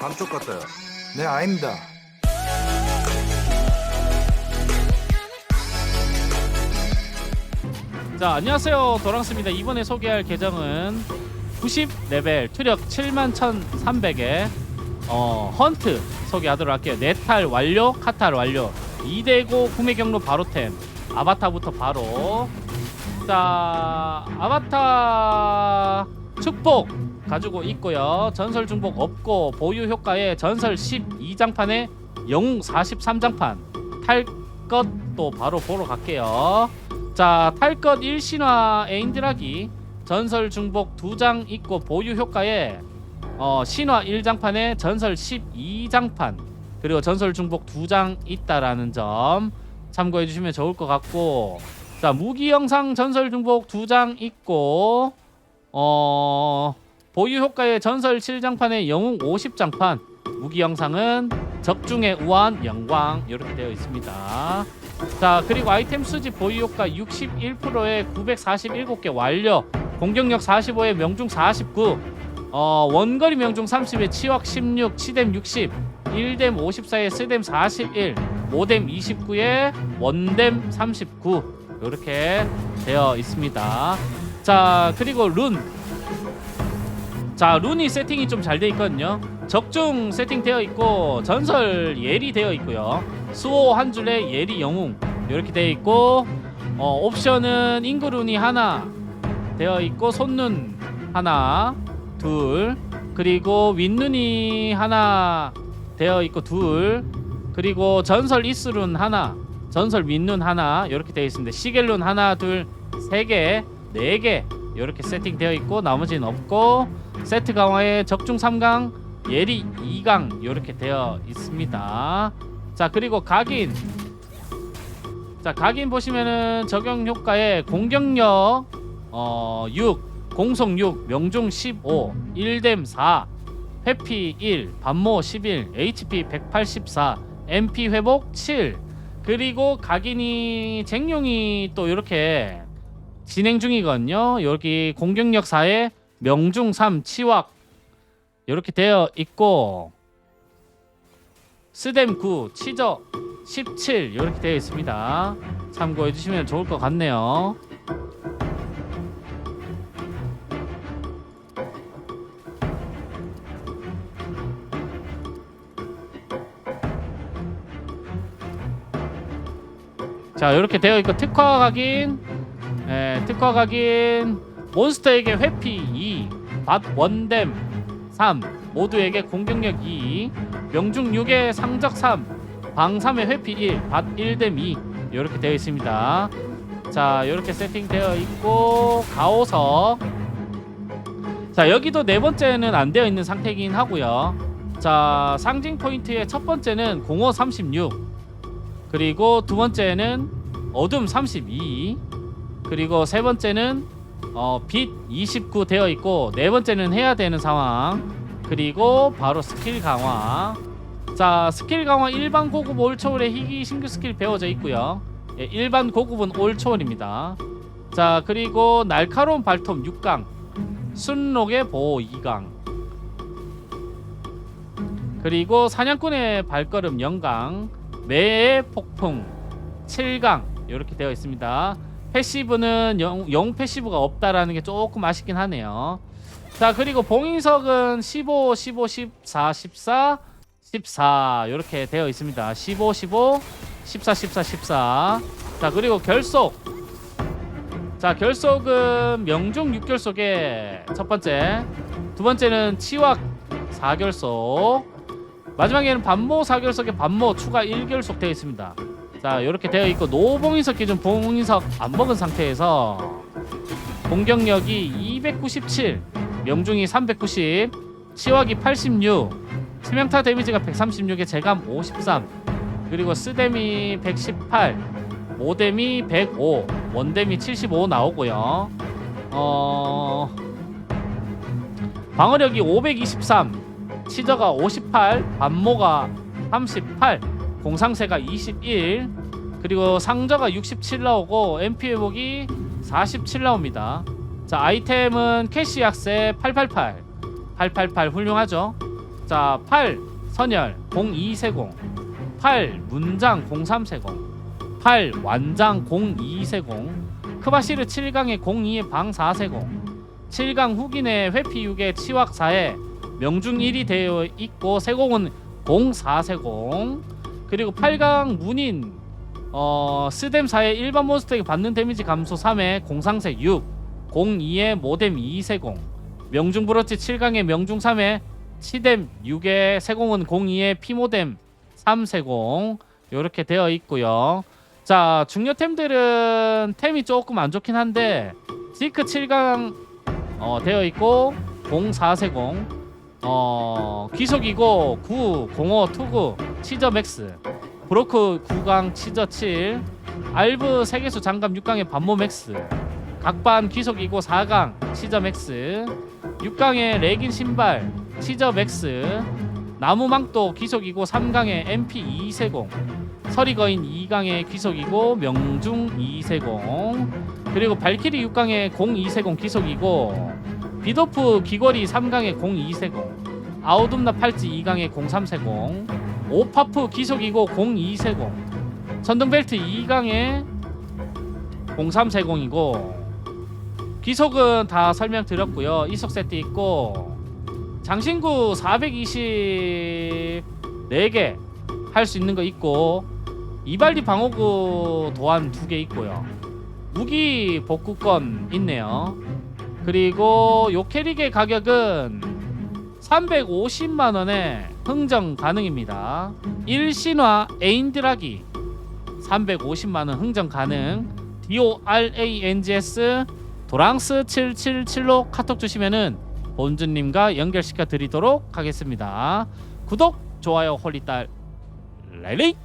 감쪽 같아요. 네, 아닙니다. 자 안녕하세요. 도랑스입니다. 이번에 소개할 계정은 90레벨 투력 71,300에 어 헌트 소개하도록 할게요. 네탈 완료 카탈 완료. 2대고 구매 경로 바로템. 아바타부터 바로. 자 아바타 축복 가지고 있고요. 전설 중복 없고 보유 효과에 전설 12장판에 영웅 43장판 탈 것도 바로 보러 갈게요. 자, 탈 것 1신화 에인드라기 전설 중복 2장 있고 보유 효과에 어, 신화 1장판에 전설 12장판 그리고 전설 중복 2장 있다라는 점 참고해 주시면 좋을 것 같고. 자, 무기 영상 전설 중복 2장 있고 어, 보유 효과에 전설 7장판에 영웅 50장판. 무기 영상은 적중의 우한 영광. 이렇게 되어 있습니다. 자 그리고 아이템 수집 보유 효과 61%에 947개 완료. 공격력 45에 명중 49 어, 원거리 명중 30에 치확 16 치뎀 60 1뎀 54에 스뎀 41 모뎀 29에 원뎀 39 이렇게 되어 있습니다. 자 그리고 룬 자 룬이 세팅이 좀 잘 돼 있거든요. 적중 세팅 되어 있고 전설 예리 되어 있고요. 수호 한 줄에 예리 영웅 이렇게 되어 있고 어, 옵션은 인그룬이 하나 되어 있고 손눈 하나 둘. 그리고 윗눈이 하나 되어 있고 둘. 그리고 전설 이스룬 하나 전설 윗눈 하나 이렇게 되어 있습니다. 시겔룬 하나 둘 세 개 네개 이렇게 세팅되어 있고 나머지는 없고 세트 강화에 적중 3강 예리 2강 이렇게 되어 있습니다. 자 그리고 각인. 자 각인 보시면은 적용 효과에 공격력 어, 6 공속 6 명중 15 1뎀 4 회피 1 반모 11 HP 184 MP 회복 7 그리고 각인이 쟁룡이 또 이렇게 진행 중이거든요. 여기 공격력 4에 명중 3 치확 이렇게 되어 있고 스뎀 9 치저 17 이렇게 되어 있습니다. 참고해 주시면 좋을 것 같네요. 자 이렇게 되어 있고 특화 각인 예, 특화 각인 몬스터에게 회피 2밭 원뎀 3 모두에게 공격력 2 명중 6에 상적 3 방 3에 회피 1 밭 1뎀 2 이렇게 되어 있습니다. 자 이렇게 세팅되어 있고 가오석 자 여기도 네 번째는 안 되어 있는 상태이긴 하고요. 자 상징 포인트의 첫 번째는 공허 36 그리고 두 번째는 어둠 32 그리고 세 번째는 어, 빛29 되어 있고 네 번째는 해야 되는 상황. 그리고 바로 스킬 강화. 자 스킬 강화 일반 고급 올 초월의 희귀 신규 스킬 배워져 있고요. 예, 일반 고급은 올 초월입니다. 자 그리고 날카로운 발톱 6강 순록의 보호 2강. 그리고 사냥꾼의 발걸음 0강 매의 폭풍 7강 이렇게 되어 있습니다 패시브는 영, 영 패시브가 없다라는 게 조금 아쉽긴 하네요. 자 그리고 봉인석은 15, 15, 14, 14, 14 이렇게 되어 있습니다. 15, 15, 14, 14, 14 자 그리고 결속. 자 결속은 명중 6결속의 첫 번째. 두 번째는 치확 4결속. 마지막에는 반모 4결속에 반모 추가 1결속 되어 있습니다 자 이렇게 되어 있고 노봉인석 기준 봉인석 안 먹은 상태에서 공격력이 297 명중이 390 치확이 86 치명타 데미지가 136에 재감 53 그리고 스뎀이 118 모뎀이 105 원뎀이 75 나오고요. 어 방어력이 523 치저가 58 반모가 38 공상세가 21 그리고 상저가 67 나오고 MP 회복이 47 나옵니다. 자 아이템은 캐시 약세 888 888 훌륭하죠? 자, 8 선열 0240 8 문장 0340 8 완장 0240 크바시르 7강에 02에 방440 7강 후기내 회피 6에 치확 4에 명중 1이 되어 있고 세공은 0440 그리고 8강 문인 어 스뎀 4에 일반 몬스터에게 받는 데미지 감소 3에 공상세 6 02에 모뎀 2 세공 명중 브로치 7강에 명중 3에 치뎀 6에 세공은 02에 피모뎀 3 세공 이렇게 되어 있고요. 자 중요템들은 템이 조금 안 좋긴 한데 지크 7강 어, 되어 있고 04세공 어 귀속이고 9 05 투구 치저 맥스. 브로크 9강 치저 7 알브 세계수 장갑 6강에 반모 맥스. 각반 귀속이고 4강 치저 맥스. 6강에 레긴 신발 치저 맥스. 나무망도 귀속이고 3강에 MP 2세공. 서리거인 2강에 귀속이고 명중 2세공. 그리고 발키리 6강에 02세공 귀속이고 비도프 귀걸이 3강에 02세공 아우둠나 팔찌 2강에 03세공 오파프 귀속이고 02세공 전등벨트 2강에 03세공이고 귀속은 다 설명드렸고요. 이속 세트 있고 장신구 424개 할 수 있는 거 있고 이발리 방어구 도안 두개 있고요. 무기 복구권 있네요 그리고 요 캐릭의 가격은 350만 원에 흥정 가능입니다. 1신화 에인드라기 350만 원 흥정 가능. DORANGS 도랑스 777로 카톡 주시면은 본주님과 연결시켜 드리도록 하겠습니다. 구독, 좋아요, 홀리딸, 레리